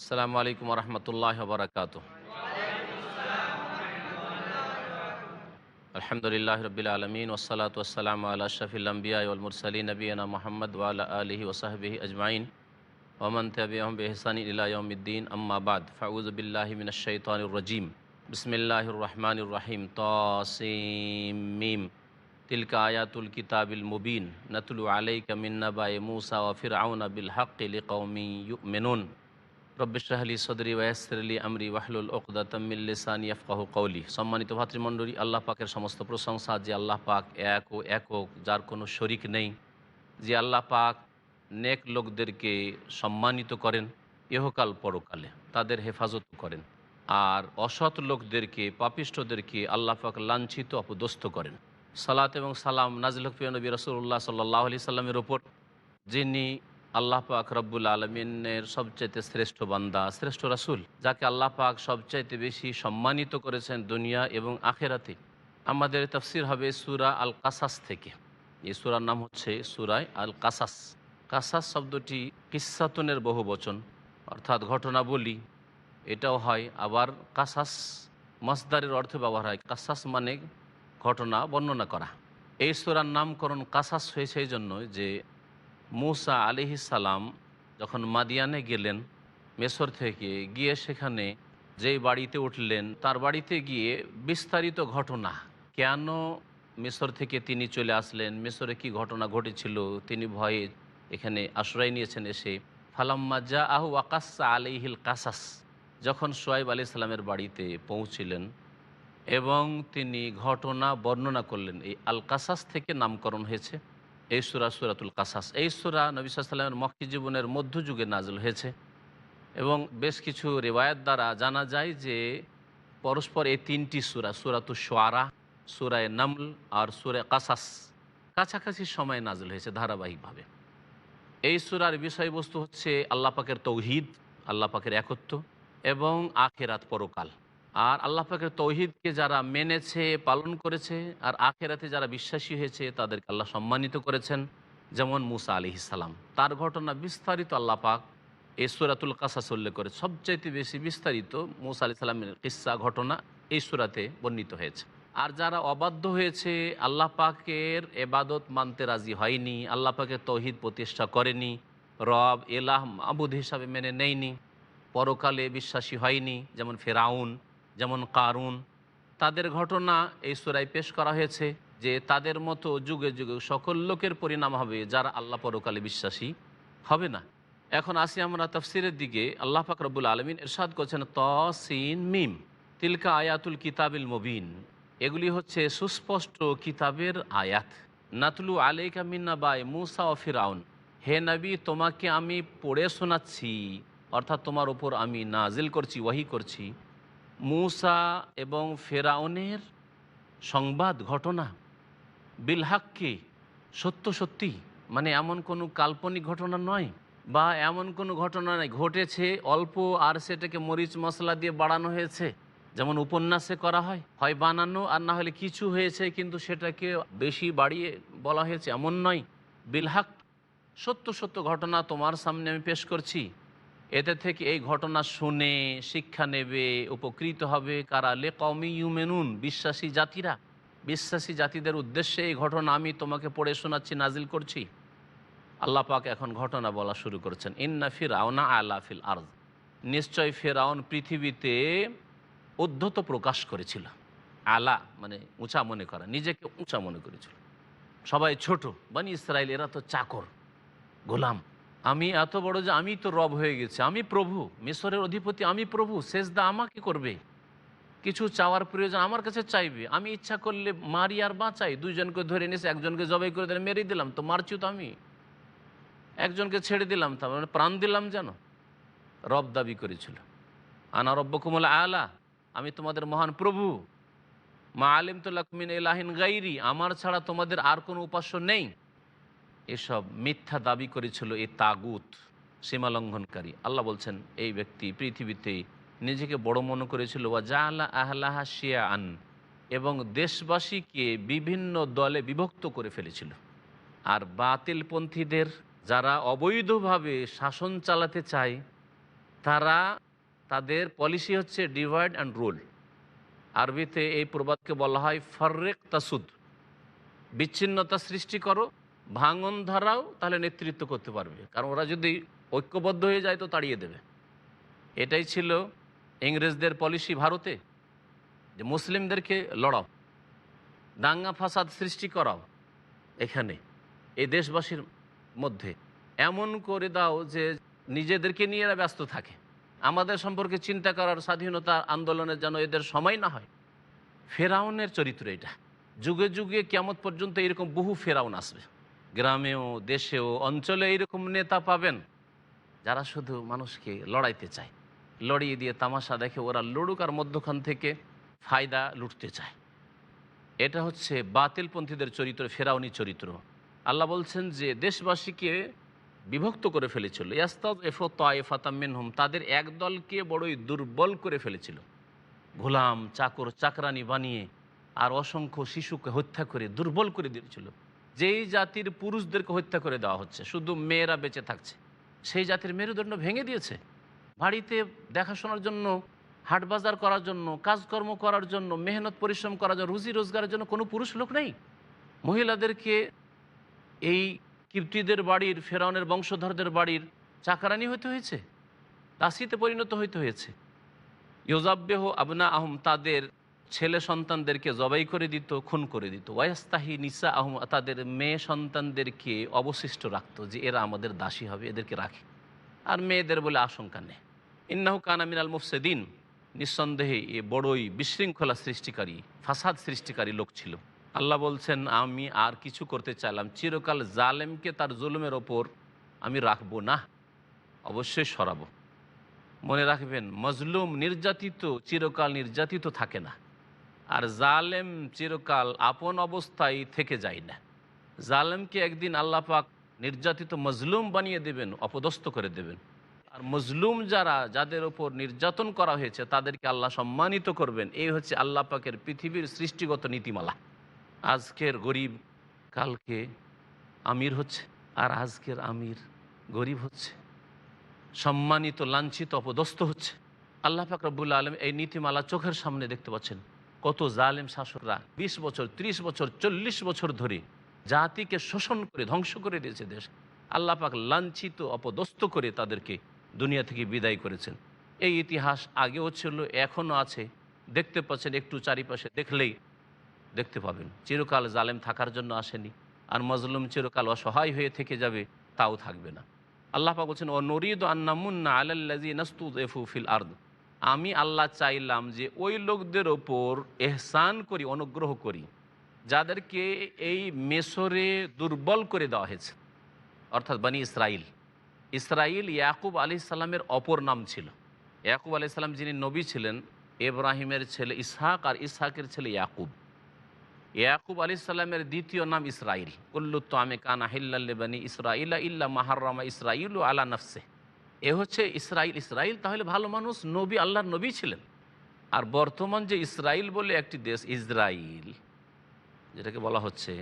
السلام عليكم ورحمة الله وبركاته. الحمد لله رب العالمين والصلاة والسلام على أشرف الأنبياء والمرسلين نبينا محمد وعلى آله وصحبه أجمعين ومن تبعهم بإحسان إلى يوم الدين. أما بعد فأعوذ بالله من الشيطان الرجيم. بسم الله الرحمن الرحيم. طاسميم تلك آيات الكتاب المبين. نتلو عليك من نبأ موسى وفرعون بالحق لقوم يؤمنون. রব্বিশাহলি সদরি ওয়াসরলি আমরি ওয়াহলুল ওকদা তাম্মিল্লিসানি আফকাহু কৌলি সম্মানিত ভাতৃমণ্ডলী, আল্লাহ পাকের সমস্ত প্রশংসা যে আল্লাহ পাক এক ও একক যার কোনো শরিক নেই, যে আল্লাহ পাক নেক লোকদেরকে সম্মানিত করেন, ইহকাল পরকালে তাদের হেফাজত করেন, আর অসৎ লোকদেরকে পাপিষ্টদেরকে আল্লাহ পাক লাঞ্ছিত, অপদস্থ করেন। সালাত এবং সালাম নাজিল হকফিয়া নবী রসুল্লাহ সাল্লাহ আলি সাল্লামের ওপর, যিনি আল্লাহ পাক রব্বুল আলমিনের সবচাইতে শ্রেষ্ঠ বান্দা, শ্রেষ্ঠ রাসুল, যাকে আল্লাহ পাক সবচাইতে বেশি সম্মানিত করেছেন দুনিয়া এবং আখেরাতে। আমাদের তফসির হবে সুরা আল কাসাস থেকে। এই সুরার নাম হচ্ছে সুরায় আল কাসাস কাসাস শব্দটি কিসাতনের বহু বচন, অর্থাৎ ঘটনা বলি এটাও হয় আবার কাসাস মসদারের অর্থে ব্যবহার হয়। কাসাস মানে ঘটনা বর্ণনা করা। এই সুরার নামকরণ কাসাস হয়েছে এই জন্য যে মুসা আলিহি সালাম যখন মাদিয়ানে গেলেন মেসর থেকে, গিয়ে সেখানে যেই বাড়িতে উঠলেন, তার বাড়িতে গিয়ে বিস্তারিত ঘটনা। কেন মিশর থেকে তিনি চলে আসলেন? মিশরে কি ঘটনা ঘটেছিল? তিনি ভয়ে এখানে আশ্রয় নিয়েছেন এসে। ফালাম্মা জা আহু আকাশা আলিহিল কাসাস। যখন সোয়াইব আলি সালামের বাড়িতে পৌঁছিলেন এবং তিনি ঘটনা বর্ণনা করলেন, এই আল কাসাস থেকে নামকরণ হয়েছে। এই সুরা সুরাতুল কাসাস। এই সুরা নবী সাল্লামের মক্কি জীবনের মধ্যযুগে নাজল হয়েছে এবং বেশ কিছু রেওয়ায়ত দ্বারা জানা যায় যে পরস্পর এই তিনটি সুরা, সুরাতু সোয়ারা সুরায় নামল আর সুরে কাসাস কাছাকাছি সময় নাজল হয়েছে ধারাবাহিকভাবে। এই সুরার বিষয়বস্তু হচ্ছে আল্লাপাকের তৌহিদ আল্লাপাকের একত্ব এবং আখেরাত পরকাল। আর আল্লাহ পাকের তৌহিদকে যারা মেনেছে, পালন করেছে আর আখেরাতে যারা বিশ্বাসী হয়েছে, তাদেরকে আল্লাহ সম্মানিত করেছেন। যেমন মুসা আলি ইসালাম তার ঘটনা বিস্তারিত আল্লাহ পাক এই সুরাতুল কাসাস উল্লেখ করে। সবচাইতে বেশি বিস্তারিত মুসা আলি সাল্লামের কিস্সা ঘটনা এই সুরাতে বর্ণিত হয়েছে। আর যারা অবাধ্য হয়েছে, আল্লাহ পাকের এবাদত মানতে রাজি হয়নি, আল্লাহ পাকের তৌহিদ প্রতিষ্ঠা করেনি, রব, এলাহ আবুদ হিসাবে মেনে নেয়নি, পরকালে বিশ্বাসী হয়নি, যেমন ফেরাউন যেমন কারুন, তাদের ঘটনা এই সুরায় পেশ করা হয়েছে যে তাদের মতো যুগে যুগে সকল লোকের পরিণাম হবে যারা আল্লাহ পরকালে বিশ্বাসী হবে না। এখন আসি আমরা তফসিরের দিকে। আল্লাহ ফাকরবুল আলমিন এরশাদ করছেন ত সিন মিম, তিলকা আয়াতুল কিতাবিল মবিন এগুলি হচ্ছে সুস্পষ্ট কিতাবের আয়াত। নাতলু আলাইকা মিন্না বাই মুসা ও ফিরাউন হে নবী, তোমাকে আমি পড়ে শোনাচ্ছি, অর্থাৎ তোমার ওপর আমি নাজিল করছি, ওয়াহি করছি মুসা এবং ফেরাউনের সংবাদ ঘটনা, বিলহাক্কে, সত্য সত্যি মানে এমন কোনো কাল্পনিক ঘটনা নয় বা এমন কোনো ঘটনা নয়, ঘটেছে অল্প আর সেটাকে মরিচ মশলা দিয়ে বাড়ানো হয়েছে, যেমন উপন্যাসে করা হয় হয় বানানো আর না হলে কিছু হয়েছে কিন্তু সেটাকে বেশি বাড়িয়ে বলা হয়েছে, এমন নয়। বিলহাক সত্য সত্য ঘটনা তোমার সামনে আমি পেশ করছি। এতে থেকে এই ঘটনা শুনে শিক্ষা নেবে, উপকৃত হবে কারা? লে কমি ইউমেনুন, বিশ্বাসী জাতিরা। বিশ্বাসী জাতিদের উদ্দেশ্যে এই ঘটনা আমি তোমাকে পড়ে শোনাচ্ছি, নাজিল করছি। আল্লাহ পাক এখন ঘটনা বলা শুরু করছেন। ইন্না ফিরাউনা আলা ফিল আর্জ নিশ্চয় ফেরাউন পৃথিবীতে উদ্ধত প্রকাশ করেছিল। আলা মানে উঁচা মনে করা, নিজেকে উঁচা মনে করেছিল। সবাই ছোট, বানি ইসরায়েল এরা তো চাকর, গোলাম। আমি এত বড় যে আমি তো রব হয়ে গেছি, আমি প্রভু, মিশরের অধিপতি, আমি প্রভু শেষদা আমাকে করবে। কিছু চাওয়ার প্রয়োজন আমার কাছে চাইবে। আমি ইচ্ছা করলে মারি আর বাঁচাই। দুইজনকে ধরে নিয়েছে, একজনকে জবাই করে দিলে মেরে দিলাম, তো মারছি তো আমি। একজনকে ছেড়ে দিলাম তার মানে প্রাণ দিলাম যেন। রব দাবি করেছিল। আনা রব্য কুমল আলা, আমি তোমাদের মহান প্রভু। মা আলিম তো লক্ষ্মিন এলাহিন গাইরি, আমার ছাড়া তোমাদের আর কোনো উপাস্য নেই। এসব মিথ্যা দাবি করেছিল এই তাগুত সীমা লঙ্ঘনকারী আল্লাহ বলছেন, এই ব্যক্তি পৃথিবীতে নিজেকে বড় মনে করেছিল, ওয়া জা আল্লাহ আহলাহা শিয়া আন এবং দেশবাসীকে বিভিন্ন দলে বিভক্ত করে ফেলেছিল। আর বাতিলপন্থীদের যারা অবৈধভাবে শাসন চালাতে চায়, তারা, তাদের পলিসি হচ্ছে ডিভাইড অ্যান্ড রুল। আরবিতে এই প্রবাদকে বলা হয়, ফর্রেক তাসুদ। বিচ্ছিন্নতা সৃষ্টি করো ভাঙন ধরাও তাহলে নেতৃত্ব করতে পারবে। কারণ ওরা যদি ঐক্যবদ্ধ হয়ে যায় তো তাড়িয়ে দেবে। এটাই ছিল ইংরেজদের পলিসি ভারতে, যে মুসলিমদেরকে লড়াও, দাঙ্গা ফাসাদ সৃষ্টি করাও এখানে, এই দেশবাসীর মধ্যে। এমন করে দাও যে নিজেদেরকে নিয়ে এরা ব্যস্ত থাকে। আমাদের সম্পর্কে চিন্তা করার স্বাধীনতা আন্দোলনের যেন এদের সময় না হয়। ফেরাউনের চরিত্র এটা। যুগে যুগে কেমত পর্যন্ত এরকম বহু ফেরাউন আসবে। গ্রামেও, দেশেও, অঞ্চলে এইরকম নেতা পাবেন যারা শুধু মানুষকে লড়াইতে চায়। লড়িয়ে দিয়ে তামাশা দেখে ওরা লড়ুক আর মধ্যখান থেকে ফায়দা লুটতে চায়। এটা হচ্ছে বাতিলপন্থীদের চরিত্র, ফেরাউনি চরিত্র। আল্লাহ বলছেন যে দেশবাসীকে বিভক্ত করে ফেলেছিল। ইয়াস্তাদ এফো তাইফাতামিন হুম তাদের এক দলকে বড়ই দুর্বল করে ফেলেছিল। গোলাম, চাকর, চাকরানি বানিয়ে আর অসংখ্য শিশুকে হত্যা করে দুর্বল করে দিয়েছিল। যেই জাতির পুরুষদেরকে হত্যা করে দেওয়া হচ্ছে, শুধু মেয়েরা বেঁচে থাকছে, সেই জাতির মেরুদণ্ড ভেঙে দিয়েছে। বাড়িতে দেখাশোনার জন্য, হাট বাজার করার জন্য, কাজকর্ম করার জন্য, মেহনত পরিশ্রম করার জন্য, রুজি রোজগারের জন্য কোনো পুরুষ লোক নেই। মহিলাদেরকে এই কীর্তিদের বাড়ির, ফেরাউনের বংশধরদের বাড়ির চাকরানি হতে হয়েছে, দাসিতে পরিণত হইতে হয়েছে। ইয়োজাব্বেহ আবনা আহম তাদের ছেলে সন্তানদেরকে জবাই করে দিত, খুন করে দিত। ওয়াস্তাহি নিসা আহম তাদের মেয়ে সন্তানদেরকে অবশিষ্ট রাখতো যে এরা আমাদের দাসী হবে, এদেরকে রাখে। আর মেয়েদের বলে আশঙ্কা নেই। ইন্নাহু কানা মিনাল মুফসেদিন। নিঃসন্দেহে এ বড়ই বিশৃঙ্খলা সৃষ্টিকারী, ফাসাদ সৃষ্টিকারী লোক ছিল। আল্লাহ বলছেন, আমি আর কিছু করতে চাইলাম, চিরকাল জালেমকে তার জুলুমের ওপর আমি রাখব না, অবশ্যই সরাবো। মনে রাখবেন, মজলুম, নির্যাতিত, চিরকাল নির্যাতিত থাকে না। আর জালেম চিরকাল আপন অবস্থায় থেকে যায় না। জালেমকে একদিন আল্লাহ পাক নির্যাতিত মজলুম বানিয়ে দেবেন, অপদস্থ করে দেবেন। আর মজলুম যারা, যাদের ওপর নির্যাতন করা হয়েছে, তাদেরকে আল্লাহ সম্মানিত করবেন। এই হচ্ছে আল্লাহ পাকের পৃথিবীর সৃষ্টিগত নীতিমালা। আজকের গরিব কালকে আমির হচ্ছে, আর আজকের আমির গরিব হচ্ছে। সম্মানিত, লাঞ্ছিত, অপদস্থ হচ্ছে। আল্লাহ পাক রব্বুল আলম এই নীতিমালা চোখের সামনে দেখতে পাচ্ছেন। কত জালেম শাসকরা ২০ বছর ৩০ বছর, চল্লিশ বছর ধরে জাতিকে শোষণ করে, ধ্বংস করে দিয়েছে দেশ। আল্লাহ পাক লাঞ্ছিত, অপদস্থ করে তাদেরকে দুনিয়া থেকে বিদায় করেছেন। এই ইতিহাস আগেও ছিল, এখনও আছে। দেখতে পাচ্ছেন, একটু চারিপাশে দেখলেই দেখতে পাবেন। চিরকাল জালেম থাকার জন্য আসেনি। আর মজলুম চিরকাল অসহায় হয়ে থেকে যাবে, তাও থাকবে না। আল্লাহ পাক বলছেন ও নরিদ আন্নামুন্না আলাল্লাজি নাস্তুদ এফু ফিল আর্দ। আমি আল্লাহ চাইলাম যে ওই লোকদের ওপর এহসান করি, অনুগ্রহ করি, যাদেরকে এই মেসরে দুর্বল করে দেওয়া হয়েছে। অর্থাৎ বানি ইসরাইল। ইসরাইল ইয়াকুব আলি সাল্লামের অপর নাম ছিল। ইয়াকুব আলি সাল্লাম যিনি নবী ছিলেন এব্রাহিমের ছেলে ইসহাক আর ইসহাকের ছেলে ইয়াকুব। ইয়াকুব আলি সাল্লামের দ্বিতীয় নাম কুল্লুত্ত আমি কানা হিল্লাল্লে বানি ইসরাইলা ইল্লা মাহারামা ইসরাইল আলা নফসে এ হচ্ছে ইসরাইল। ইসরাইল তাহলে ভালো মানুষ, নবী, আল্লাহর নবী ছিলেন। আর বর্তমান যে ইসরাইল বলে একটি দেশ, ইসরাইল, যেটাকে বলা হচ্ছে,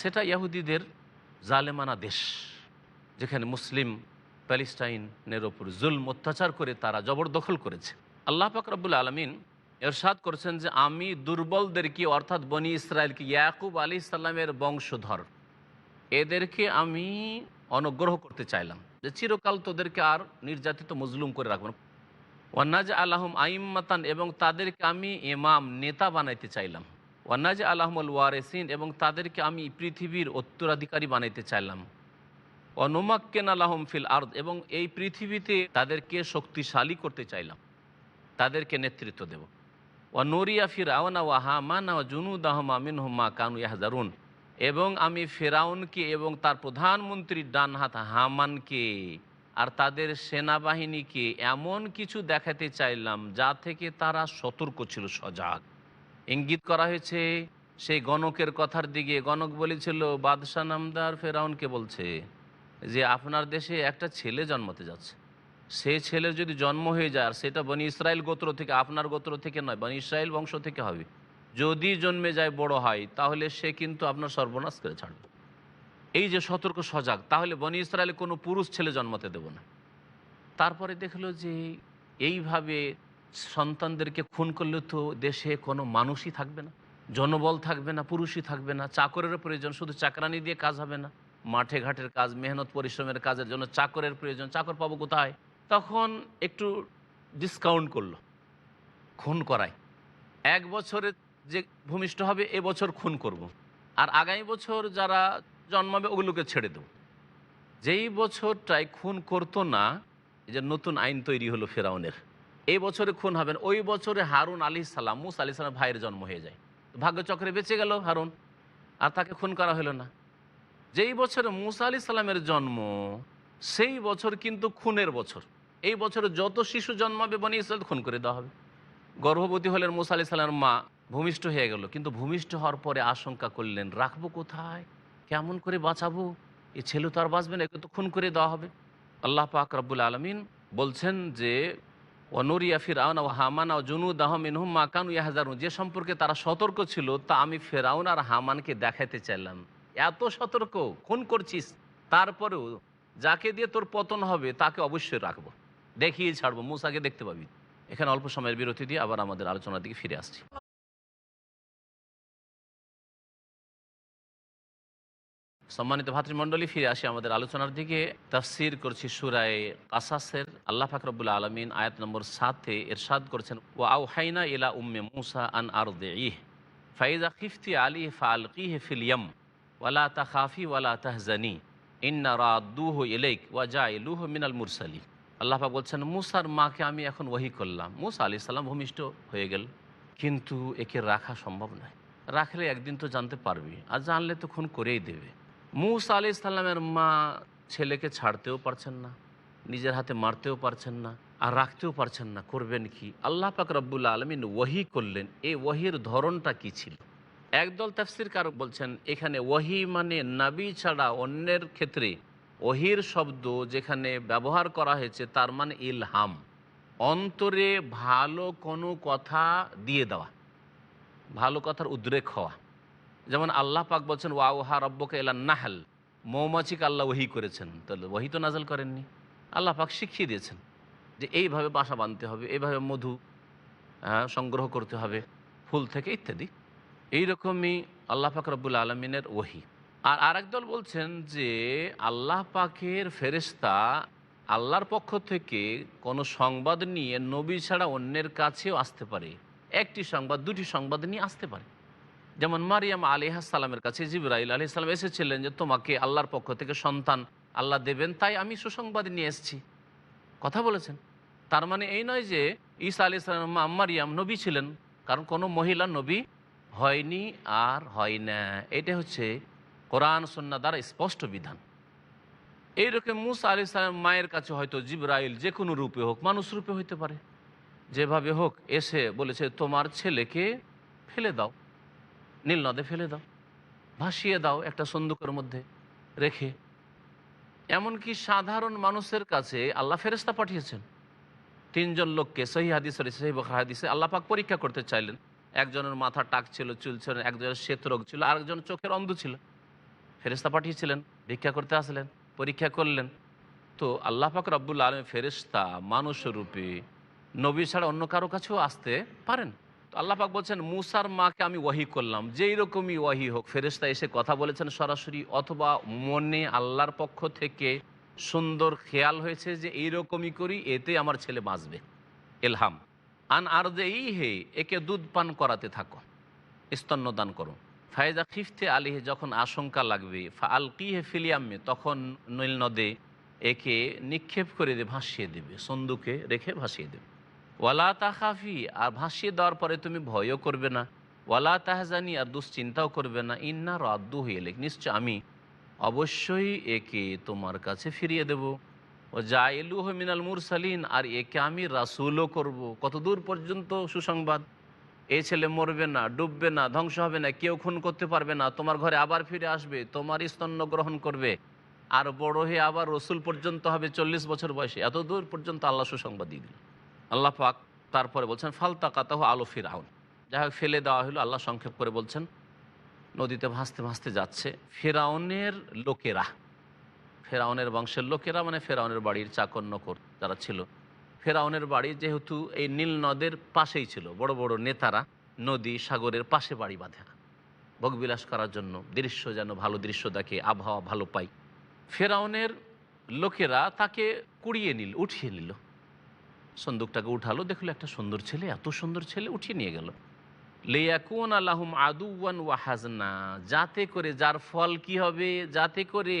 সেটা ইয়াহুদিদের জালেমানা দেশ, যেখানে মুসলিম প্যালেস্টাইনের ওপর জুলম অত্যাচার করে তারা জবরদখল করেছে। আল্লাহ পাক রব্বুল আলমিন এরশাদ করেছেন যে, আমি দুর্বলদেরকে, অর্থাৎ বনি ইসরায়েলকে ইয়াকুব আলী ইসলামের বংশধর, এদেরকে আমি অনুগ্রহ করতে চাইলাম। যে চিরকাল তোদেরকে আর নির্যাতিত মজলুম করে রাখব ওয়ান্নাজ আল্লাহম আইম্মাতান, এবং তাদেরকে আমি ইমাম, নেতা বানাইতে চাইলাম। ওয়ান্নাজ আল্লাহমুল ওয়ারেসিন, এবং তাদেরকে আমি পৃথিবীর উত্তরাধিকারী বানাইতে চাইলাম। অনুমাক্কেন আল্লাহম ফিল আর্দ, এবং এই পৃথিবীতে তাদেরকে শক্তিশালী করতে চাইলাম। তাদেরকে নেতৃত্ব দেব। ও নরিয়া ফির আওয়ানা ওয়া হামানা ও জুনুদ আহমা মিন হুম্মা কানু ইয়াহজারুন। এবং আমি ফেরাউনকে এবং তার প্রধানমন্ত্রী ডান হাত হামানকে আর তাদের সেনাবাহিনীকে এমন কিছু দেখাতে চাইলাম যা থেকে তারা সতর্ক ছিল, সজাগ। ইঙ্গিত করা হয়েছে, সেই গণকের কথার দিকে গণক বলেছিল, বাদশাহ নামদার ফেরাউনকে বলছে যে, আপনার দেশে একটা ছেলে জন্মতে যাচ্ছে। সে ছেলের যদি জন্ম হয়ে যায়, আর সেটা বনি ইসরায়েল গোত্র থেকে, আপনার গোত্র থেকে নয়, বনি ইসরায়েল বংশ থেকে হবে। যদি জন্মে যায় বড় হয়, তাহলে সে কিন্তু আপনার সর্বনাশ করে ছাড়বে। এই যে সতর্ক, সজাগ, তাহলে বনি ইসরায়েলে কোনো পুরুষ ছেলে জন্মাতে দেব না। তারপরে দেখল যে এইভাবে সন্তানদেরকে খুন করলে তো দেশে কোনো মানুষই থাকবে না, জনবল থাকবে না, পুরুষই থাকবে না, চাকরেরও প্রয়োজন, শুধু চাকরানি দিয়ে কাজ হবে না। মাঠে ঘাটের কাজ, মেহনত, পরিশ্রমের কাজের জন্য চাকরের প্রয়োজন, চাকর পাবো কোথায়? তখন একটু ডিসকাউন্ট করল, খুন করায়। এক বছরে যে ভূমিষ্ঠ হবে এবছর খুন করব। আর আগামী বছর যারা জন্মাবে, ওগুলোকে ছেড়ে দেব। যেই বছরটায় খুন করতো না, এই যে নতুন আইন তৈরি হলো ফেরাউনের, এই বছরে খুন হবেন ওই বছরে হারুন আলী সালাম, মুস আলি সালাম ভাইয়ের জন্ম হয়ে যায়। ভাগ্যচক্রে বেঁচে গেল হারুন, আর তাকে খুন করা হলো না। যেই বছরে মুসা আলি সাল্লামের জন্ম, সেই বছর কিন্তু খুনের বছর। এই বছরে যত শিশু জন্মাবে, বনি ইসরায়েল খুন করে দেওয়া হবে। গর্ভবতী হলেন মুসা আলি সাল্লামের মা ভূমিষ্ঠ হয়ে গেল। কিন্তু ভূমিষ্ঠ হওয়ার পরে আশঙ্কা করলেন, রাখব কোথায়? কেমন করে বাঁচাবো? এ ছেলে তো আর বাঁচবে না, একে তো খুন করে দেওয়া হবে। আল্লাহ পাক রব্বুল আলমিন বলছেন যে অনুরিয়া ফিরাউন ও হামান ও জুনুদ আহমিনহুম মাকানু ইয়াহাজারু যে সম্পর্কে তারা সতর্ক ছিল, তা আমি ফেরাউন আর হামানকে দেখাতে চাইলাম। এত সতর্ক? খুন করছিস? তারপরেও যাকে দিয়ে তোর পতন হবে, তাকে অবশ্যই রাখব। দেখিয়ে ছাড়বো। মুসাকে দেখতে পাবি। এখানে অল্প সময়ের বিরতি দিয়ে আবার আমাদের আলোচনার দিকে ফিরে আসছি। সম্মানিত ভাতৃমণ্ডলী, ফিরে আসি আমাদের আলোচনার দিকে। তাফসির করছি সুরায় কাসাসের। আল্লাহ ফাকরবুল্লা আলমিন আয়াত নম্বর সাতে এরশাদ করেছেন ও আউ হাইনা ইলা উম্মে মুসা আন আর ইহ ফাইজা খিফতি আলী ফালকি হে ফিলিয়ম ওয়ালা তাখাফি ওয়ালা তাহজানি, ইন্না রাদুহ ইলেক ওয়াজা ইলুহ মিনাল মুরসালি আল্লাহ পাক বলছেন, মুসার মাকে আমি এখন ওহি করলাম। মুসা আলি সাল্লাম ভূমিষ্ঠ হয়ে গেল। কিন্তু একে রাখা সম্ভব নয়। রাখলে একদিন তো জানতে পারবি, আর জানলে তো খুন করেই দেবে। মুসা আলি ইসলামের মা ছেলেকে ছাড়তেও পারছেন না, নিজের হাতে মারতেও পারছেন না আর রাখতেও পারছেন না। করবেন কি? আল্লাহ পাক রব্বুল্লা আলমিন ওয়াহি করলেন। এই ওয়াহির ধরনটা কি ছিল? একদল তাফসির কারক বলছেন, এখানে ওয়াহি মানে নাবি ছাড়া অন্যের ক্ষেত্রে ওহির শব্দ যেখানে ব্যবহার করা হয়েছে তার মানে ইলহাম, অন্তরে ভালো কোনো কথা দিয়ে দেওয়া, ভালো কথার উদ্রেক হওয়া। যেমন আল্লাহ পাক বলছেন ওয়া ওহা রব্বকে এলা নাহাল। মৌমাছিকে আল্লাহ ওহি করেছেন। তাহলে ওহি তো নাজল করেননি। আল্লাহ পাক শিখিয়ে দিয়েছেন যে এইভাবে বাসা বাঁধতে হবে এইভাবে মধু হ্যাঁ, সংগ্রহ করতে হবে ফুল থেকে ইত্যাদি। এইরকমই আল্লাহ পাক রব্বুল আলমিনের ওহি। আর আরেক দল বলছেন যে আল্লাহ পাকের ফেরেস্তা আল্লাহর পক্ষ থেকে কোনো সংবাদ নিয়ে নবী ছাড়া অন্যের কাছেও আসতে পারে। একটি সংবাদ দুটি সংবাদ নিয়ে আসতে পারে। যেমন মারিয়াম আলিহাসাল্লামের কাছে জিবরাইল আলি সাল্লাম এসেছিলেন যে, তোমাকে আল্লাহর পক্ষ থেকে সন্তান আল্লাহ দেবেন, তাই আমি সুসংবাদ নিয়ে এসেছি। কথা বলেছেন। তার মানে এই নয় যে, ঈসা আলি সাল্লাম মা মারিয়াম নবী ছিলেন, কারণ কোনো মহিলা নবী হয়নি আর হয় না। এটা হচ্ছে কোরআন সন্না দ্বারা স্পষ্ট বিধান। এইরকম মুসা আলি সালাম মায়ের কাছে হয়তো জিব্রাইল যে কোনো রূপে হোক, মানুষ রূপে হইতে পারে। যেভাবে হোক, এসে বলেছে, তোমার ছেলেকে ফেলে দাও। নীল নদে ফেলে দাও, ভাসিয়ে দাও একটা সন্দুকের মধ্যে, রেখে। এমনকি সাধারণ মানুষের কাছে আল্লাহ ফেরেস্তা পাঠিয়েছেন। তিনজন লোককে সহি হাদিস সহি হাদিসে আল্লাহ পাক পরীক্ষা করতে চাইলেন। একজনের মাথা টাক ছিল, চুল ছিল, একজনের শ্বেত রোগ ছিল, আরেকজন চোখের অন্ধ ছিল। ফেরেস্তা পাঠিয়েছিলেন, ভিক্ষা করতে আসলেন, পরীক্ষা করলেন। তো আল্লাহ পাক রব্বুল আলম ফেরেস্তা মানুষ রূপে নবী ছাড়া অন্য কারও কাছেও আসতে পারেন? তো আল্লাপাক বলছেন, মুসার মাকে আমি ওয়াহি করলাম। যেই রকমই ওয়াহি হোক ফেরেস্তা এসে কথা বলেছেন সরাসরি, অথবা মনে আল্লাহর পক্ষ থেকে সুন্দর খেয়াল হয়েছে যে এইরকমই করি, এতে আমার ছেলে বাঁচবে। এলহাম। আন আর যে এই হে একে দুধ পান করাতে থাকো, স্তন্যদান করো। ফায়জা খিফতে আলিহে, যখন আশঙ্কা লাগবে ফা আলকি হে ফিলিয়াম্মে তখন নীল নদে একে নিক্ষেপ করে দিয়ে ভাসিয়ে দেবে, সন্দুকে রেখে ভাসিয়ে দেবে। ওয়ালা তাহাফি আর ভাসিয়ে দেওয়ার পরে তুমি ভয়ও করবে না। ওয়ালা তাহজানি, আর দুশ্চিন্তাও করবে না। ইন্না রাদ্দু হয়ে লেখ নিশ্চয় আমি অবশ্যই একে তোমার কাছে ফিরিয়ে দেব। ও যা এলু মিনাল মুরসালিন, আর একে আমি রাসুলও করব। কতদূর পর্যন্ত সুসংবাদ? এ ছেলে মরবে না, ডুববে না, ধ্বংস হবে না, কেউ খুন করতে পারবে না। তোমার ঘরে আবার ফিরে আসবে তোমার স্তন্য গ্রহণ করবে। আর বড় হয়ে আবার রসুল পর্যন্ত হবে চল্লিশ বছর বয়সে। এত দূর পর্যন্ত আল্লাহ সুসংবাদ দিয়ে দিল। আল্লাহ পাক তারপরে বলছেন ফালতা কাতাহ আলো ফিরাউন যাই হোক, ফেলে দেওয়া হলো আল্লাহ সংক্ষেপ করে বলছেন, নদীতে ভাসতে ভাসতে যাচ্ছে। ফেরাউনের লোকেরা ফেরাউনের বংশের লোকেরা মানে ফেরাউনের বাড়ির চাকর নকর যারা ছিল ফেরাউনের বাড়ি যেহেতু এই নীল নদের পাশেই ছিল, বড় বড় নেতারা নদী সাগরের পাশে বাড়ি বাঁধে ভোগবিলাস করার জন্য দৃশ্য যেন ভালো দৃশ্য দেখে, আবহাওয়া ভালো পাই। ফেরাউনের লোকেরা তাকে কুড়িয়ে নিল, উঠিয়ে নিল। সন্দুকটাকে উঠালো, দেখল একটা সুন্দর ছেলে, এত সুন্দর ছেলে উঠিয়ে নিয়ে গেল। লেয়াকুন আল্লাহম আদুয়ান ওয়াহাজনা যাতে করে যার ফল কি হবে, যাতে করে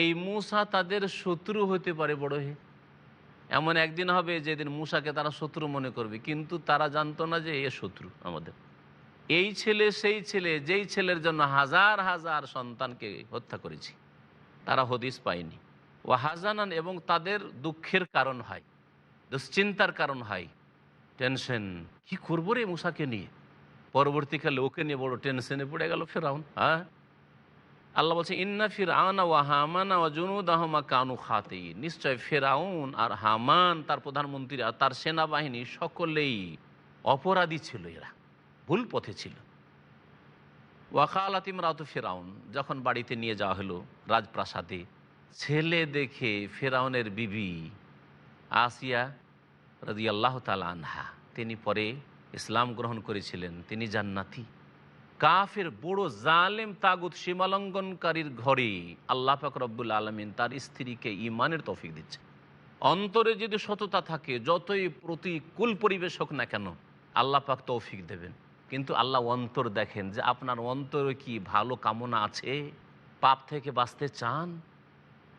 এই মূসা তাদের শত্রু হতে পারে বড় হে। এমন একদিন হবে যেদিন মূসাকে তারা শত্রু মনে করবে, কিন্তু তারা জানতো না যে এ শত্রু আমাদের। এই ছেলে, সেই ছেলে, যেই ছেলের জন্য হাজার হাজার সন্তানকে হত্যা করেছি, তারা হদিস পায়নি। ও হাজানান এবং তাদের দুঃখের কারণ হয়। দুশ্চিন্তার কারণ হয়। টেনশন। কি করব রে মূসাকে নিয়ে? পরবর্তীকালে ওকে নিয়ে বড় টেনশনে পড়ে গেল ফেরাউন হ্যাঁ? আল্লাহ বলছে, ইন্না ফির আনা ওয়া হামানা ওয়া জুনুদ আহমা কানু খাতে নিশ্চয় ফেরাউন আর হামান, তার প্রধানমন্ত্রী আর তার সেনাবাহিনী সকলেই অপরাধী ছিল এরা, ভুল পথে ছিল। ওয়াকালাতিম রাত ফেরাউন, যখন বাড়িতে নিয়ে যাওয়া হলো রাজপ্রাসাদে, ছেলে দেখে ফেরাউনের বিবি, আসিয়া রাজি আল্লাহ তালা আনহা। তিনি পরে ইসলাম গ্রহণ করেছিলেন। তিনি জান্নাতি। কাফের, বড়, জালেম, তাগুত, সীমালঙ্ঘনকারীর ঘরে আল্লাহ পাক রব্বুল আলমিন তার স্ত্রীকে ইমানের তৌফিক দিচ্ছে অন্তরে যদি সততা থাকে, যতই প্রতিকূল পরিবেশ হোক না কেন, আল্লাহ পাক তৌফিক দেবেন। কিন্তু আল্লাহ অন্তর দেখেন যে আপনার অন্তরে কি ভালো কামনা আছে? পাপ থেকে বাঁচতে চান?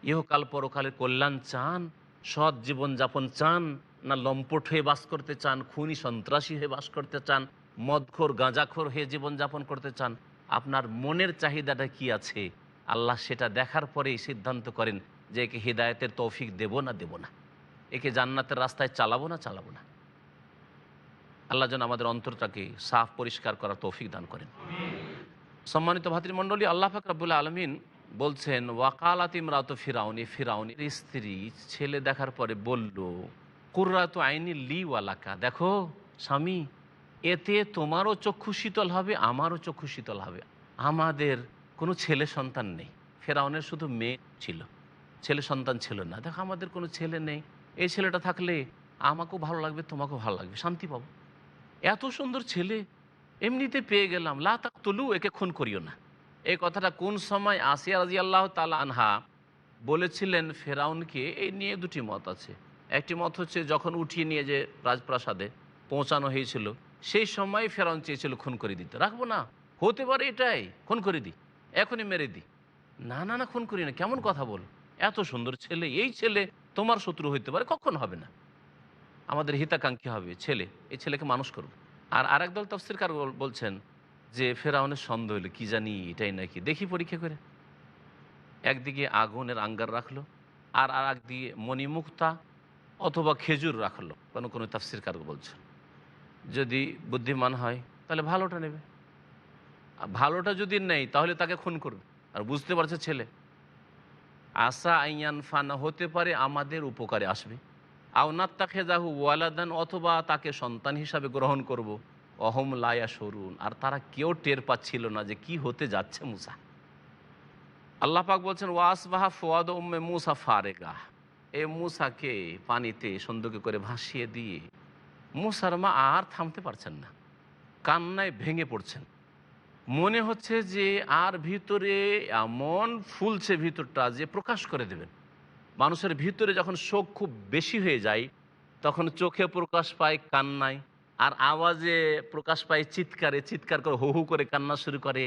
ইহকাল পরকালের কল্যাণ চান? সৎ জীবনযাপন চান? না লম্পট হয়ে বাস করতে চান, খুনি সন্ত্রাসী হয়ে বাস করতে চান, মদখোর, গাঁজাখোর হয়ে জীবনযাপন করতে চান, আপনার মনের চাহিদাটা কি আছে? আল্লাহ সেটা দেখার পরেই সিদ্ধান্ত করেন যে একে হৃদায়তের তৌফিক দেব না দেব না। একে জান্নাতের রাস্তায় চালাবো না চালাবো না। আল্লাহ যেন আমাদের অন্তরটাকে সাফ পরিষ্কার করার তৌফিক দান করেন। সম্মানিত ভাতৃমণ্ডলী, আল্লাহ ফাকরাবুল্লাহ আলমিন বলছেন ওয়াকালাতিম রাত ফিরাউনি। ফিরাউনির স্ত্রী ছেলে দেখার পরে বলল কুর্রাত আইনি লি ওয়ালাকা দেখো, স্বামী, এতে তোমারও চক্ষু শীতল হবে, আমারও চক্ষু শীতল হবে। আমাদের কোনো ছেলে সন্তান নেই। ফেরাউনের শুধু মেয়ে ছিল। ছেলে সন্তান ছিল না। দেখো, আমাদের কোনো ছেলে নেই। এই ছেলেটা থাকলে আমাকেও ভালো লাগবে, তোমাকেও ভালো লাগবে। শান্তি পাবো। এত সুন্দর ছেলে, এমনিতে পেয়ে গেলাম। লা তাক তুলু একে খুন করিও না। এই কথাটা কোন সময় আসিয়া রাজি আল্লাহ তালা আনহা বলেছিলেন ফেরাউনকে? এই নিয়ে দুটি মত আছে। একটি মত হচ্ছে যখন উঠিয়ে নিয়ে যে রাজপ্রাসাদে পৌঁছানো হয়েছিল, সেই সময় ফেরাউন চেয়েছিল, খুন করে দিতে। রাখব না। হতে পারে এটাই। খুন করে দিই এখনই মেরে দিই না না না, খুন করি না। কেমন কথা বল? এত সুন্দর ছেলে, এই ছেলে তোমার শত্রু হইতে পারে, কখন হবে না? আমাদের হিতাকাঙ্ক্ষী হবে, ছেলে, এই ছেলেকে মানুষ করব। আর আরেক দল তফসিরকার বল- বলছেন যে, ফেরাউনের সন্দেহ হলো কী জানি, এটাই নাকি? দেখি পরীক্ষা করে। একদিকে আগুনের আঙ্গার রাখল, আর আর একদিকে মণিমুক্তা অথবা খেজুর রাখল কোনো কোনো তাফসিরকার বলছেন। যদি বুদ্ধিমান হয়, তাহলে ভালোটা নেবে। আর ভালোটা যদি নেই, তাহলে তাকে খুন করবে। আর বুঝতে পারছে ছেলে। আশা আইয়ান ফানা, হতে পারে আমাদের উপকারে আসবে। আওনাত্তা খেজাহু ওয়ালাদান, অথবা তাকে সন্তান হিসাবে গ্রহণ করব। অহম লায়া সরুন। আর তারা কেউ টের পাচ্ছিল না যে কি হতে যাচ্ছে মুসা। আল্লাহ পাক বলছেন ওয়াসবাহা ফোয়াদ উম্মে মুসা ফারেগা। এ মুসাকে পানিতে সন্দুকে করে ভাসিয়ে দিয়ে মুসার মা আর থামতে পারছেন না। কান্নায় ভেঙে পড়ছেন। মনে হচ্ছে যে আর ভিতরে এমন ফুলছে ভিতরটা যে প্রকাশ করে দেবেন। মানুষের ভিতরে যখন শোক খুব বেশি হয়ে যায়, তখন চোখে প্রকাশ পায় কান্নায় আর আওয়াজে প্রকাশ পায় চিৎকারে, চিৎকার করে হু হু করে কান্না শুরু করে।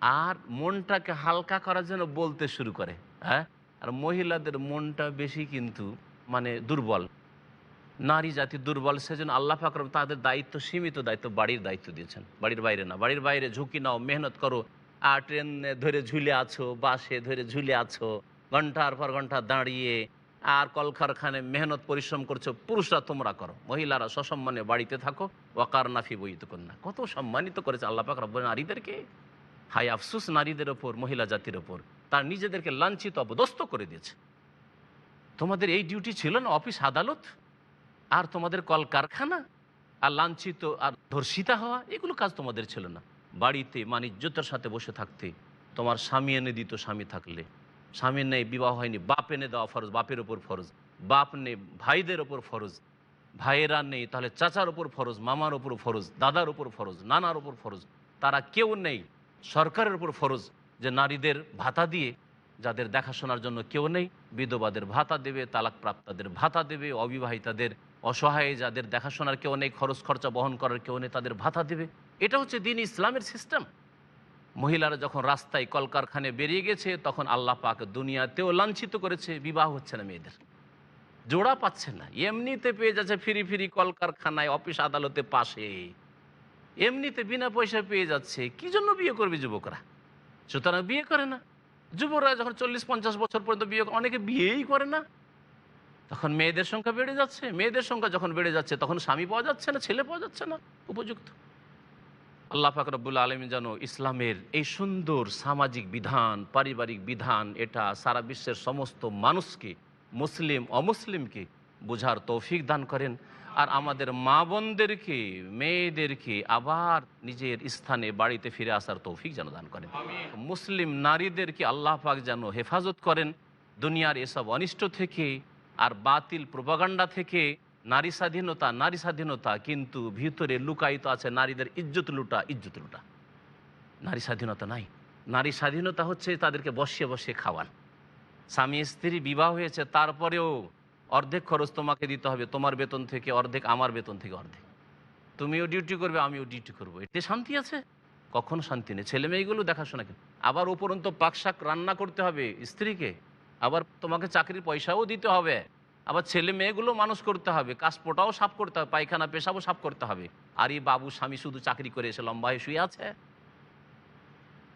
আর মনটাকে হালকা করার জন্য বলতে শুরু করে হ্যাঁ? আর মহিলাদের মনটা বেশি কিন্তু মানে দুর্বল। নারী জাতি দুর্বল, সেজন্য আল্লাহ ফাকরম তাদের দায়িত্ব, সীমিত দায়িত্ব বাড়ির দায়িত্ব দিয়েছেন, বাড়ির বাইরে না। বাড়ির বাইরে ঝুঁকি নাও, মেহনত করো। আর ট্রেন ধরে ঝুলে আছো, বাসে ধরে ঝুলে আছো, ঘণ্টার পর ঘণ্টা দাঁড়িয়ে আর কলকারখানে মেহনত পরিশ্রম করছ, পুরুষরা তোমরা করো। মহিলারা সসম্মানে বাড়িতে থাকো। ওয়াকার নাফি বইত কন্যা কত সম্মানিত করেছে আল্লাহ পাক নারীদেরকে। হাই আফসুস নারীদের ওপর, মহিলা জাতির ওপর। তার নিজেদেরকে লাঞ্ছিত অবদস্ত করে দিয়েছে। তোমাদের এই ডিউটি ছিল না অফিস আদালত? আর তোমাদের কলকারখানা? আর লাঞ্ছিত আর ধর্ষিতা হওয়া, এগুলো কাজ তোমাদের ছিল না। বাড়িতে মানিজ্যতার সাথে বসে থাকতে, তোমার স্বামী এনে দিত স্বামী থাকলে। স্বামীর নেই বিবাহ হয়নি, বাপ এনে দেওয়া ফরজ, বাপের ওপর ফরজ। বাপ নেই, ভাইদের ওপর ফরজ। ভাইয়েরা নেই, তাহলে চাচার ওপর ফরজ, মামার ওপর ফরজ, দাদার ওপর ফরজ, নানার ওপর ফরজ। তারা কেউ নেই, সরকারের ওপর ফরজ। যে নারীদের ভাতা দিয়ে যাদের দেখাশোনার জন্য কেউ নেই, বিধবাদের ভাতা দেবে তালাক প্রাপ্তাদের ভাতা দেবে, অবিবাহিতাদের অসহায় যাদের দেখাশোনার কেউ নেই, খরচ খরচা বহন করার কেউ নেই, তাদের ভাতা দেবে। এটা হচ্ছে দিন ইসলামের সিস্টেম। মহিলারা যখন রাস্তায় কলকারখানে বেরিয়ে গেছে, তখন আল্লাহ পাক দুনিয়াতেও লাঞ্ছিত করেছে, বিবাহ হচ্ছে না মেয়েদের। জোড়া পাচ্ছে না। এমনিতে পেয়ে যাচ্ছে ফিরি ফিরি কলকারখানায়, অফিস আদালতে পাশে। এমনিতে বিনা পয়সায় পেয়ে যাচ্ছে। কি জন্য বিয়ে করবে যুবকরা? সুতরাং বিয়ে করে না। যুবকরা যখন চল্লিশ, পঞ্চাশ বছর পর্যন্ত বিয়ে অনেকে বিয়েই করে না। তখন মেয়েদের সংখ্যা বেড়ে যাচ্ছে। মেয়েদের সংখ্যা যখন বেড়ে যাচ্ছে, তখন স্বামী পাওয়া যাচ্ছে না, ছেলে পাওয়া যাচ্ছে না। উপযুক্ত। আল্লাহ ফাকরবুল্লা আলমী যেন ইসলামের এই সুন্দর সামাজিক বিধান, পারিবারিক বিধান, এটা সারা বিশ্বের সমস্ত মানুষকে, মুসলিম, অমুসলিমকে বোঝার তৌফিক দান করেন। আর আমাদের মা বোনদেরকে মেয়েদেরকে আবার নিজের স্থানে বাড়িতে ফিরে আসার তৌফিক যেন দান করেন। মুসলিম নারীদেরকে আল্লাহ পাক যেন হেফাজত করেন দুনিয়ার এসব অনিষ্ট থেকে আর বাতিল প্রপাগান্ডা থেকে। নারী স্বাধীনতা নারী স্বাধীনতা কিন্তু ভিতরে লুকায়িত আছে নারীদের ইজ্জত লুটা ইজ্জত লুটা। নারী স্বাধীনতা নাই। নারী স্বাধীনতা হচ্ছে তাদেরকে বসিয়ে বসিয়ে খাওয়ান। স্বামী স্ত্রী বিবাহ হয়েছে তারপরেও অর্ধেক খরচ তোমাকে দিতে হবে তোমার বেতন থেকে অর্ধেক, আমার বেতন থেকে অর্ধেক। তুমিও ডিউটি করবে, আমিও ডিউটি করব। এতে শান্তি আছে? কখনো শান্তি নেই। ছেলে মেয়েগুলো দেখাশোনা কেন? আবার উপরন্ত পাকশাক রান্না করতে হবে স্ত্রীকে। আবার তোমাকে চাকরির পয়সাও দিতে হবে। আবার ছেলে মেয়েগুলো মানুষ করতে হবে। কাশপোটাও সাফ করতে হবে, পায়খানা পেশাবও সাফ করতে হবে। আর এই বাবু, স্বামী শুধু চাকরি করে এসে লম্বা হয়ে শুয়ে আছে?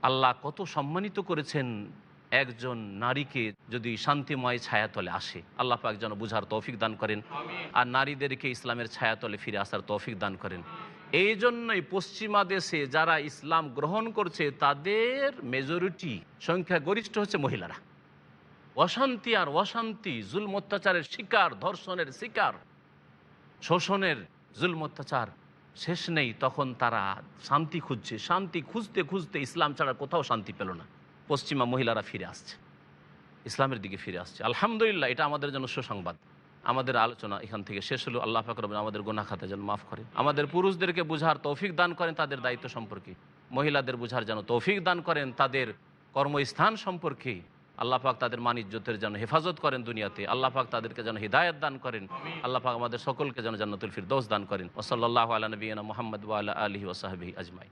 আল্লাহ কত সম্মানিত করেছেন একজন নারীকে যদি শান্তিময় ছায়াতলে আসে আল্লাহ পাক যেন বুঝার তৌফিক দান করেন। আর নারীদেরকে ইসলামের ছায়াতলে ফিরে আসার তৌফিক দান করেন। এই জন্যই পশ্চিমা দেশে যারা ইসলাম গ্রহণ করছে তাদের মেজরিটি সংখ্যা গরিষ্ঠ হচ্ছে মহিলারা। অশান্তি আর অশান্তি জুলম অত্যাচারের শিকার ধর্ষণের শিকার শোষণের জুলম অত্যাচার শেষ নেই তখন তারা শান্তি খুঁজছে। শান্তি খুঁজতে খুঁজতে ইসলাম ছাড়া কোথাও শান্তি পেল না। পশ্চিমা মহিলারা ফিরে আসছে। ইসলামের দিকে ফিরে আসছে। আলহামদুলিল্লাহ, এটা আমাদের জন্য সুসংবাদ। আমাদের আলোচনা এখান থেকে শেষ হলো। আল্লাহ ফাকর আমাদের গোনা খাতা যেন মাফ করে। আমাদের পুরুষদেরকে বুঝার তৌফিক দান করেন তাদের দায়িত্ব সম্পর্কে। মহিলাদের বুঝার যেন তৌফিক দান করেন তাদের কর্মস্থান সম্পর্কে। আল্লাহ পাক তাদের মানিজ্যতের যেন হেফাজত করেন দুনিয়াতে। আল্লাহ পাক তাদেরকে যেন হৃদায়ত দান করেন। আল্লাহ পাক আমাদের সকলকে যেন জান্নাতুল ফিরদৌস দান করেন। ওসল্লাহ আলা নবীনা মোহাম্মদ ওয়ালা আলহি ওসাহাবি আজমাই